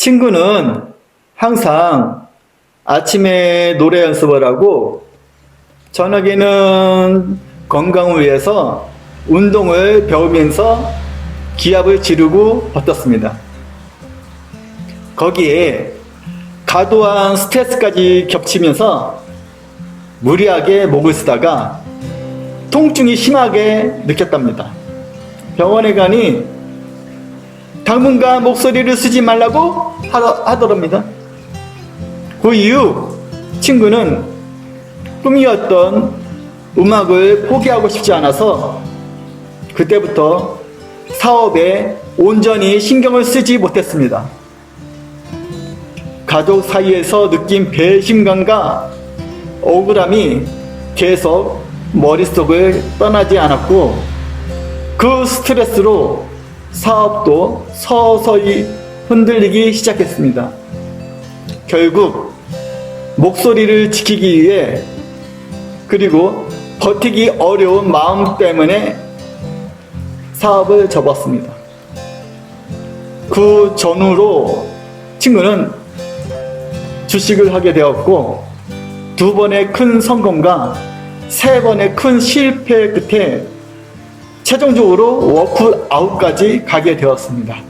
친구는 항상 아침에 노래 연습을 하고 저녁에는 건강을 위해서 운동을 배우면서 기합을 지르고 버텼습니다. 거기에 과도한 스트레스까지 겹치면서 무리하게 목을 쓰다가 통증이 심하게 느꼈답니다. 병원에 가니 당분간 목소리를 쓰지 말라고 하더, 하더랍니다. 그 이후 친구는 꿈이었던 음악을 포기하고 싶지 않아서 그때부터 사업에 온전히 신경을 쓰지 못했습니다. 가족 사이에서 느낀 배신감과 억울함이 계속 머릿속을 떠나지 않았고 그 스트레스로 사업도 서서히 흔들리기 시작했습니다. 결국 목소리를 지키기 위해 그리고 버티기 어려운 마음 때문에 사업을 접었습니다. 그 전후로 친구는 주식을 하게 되었고 두 번의 큰 성공과 세 번의 큰 실패 끝에 최종적으로 워크 아웃까지 가게 되었습니다.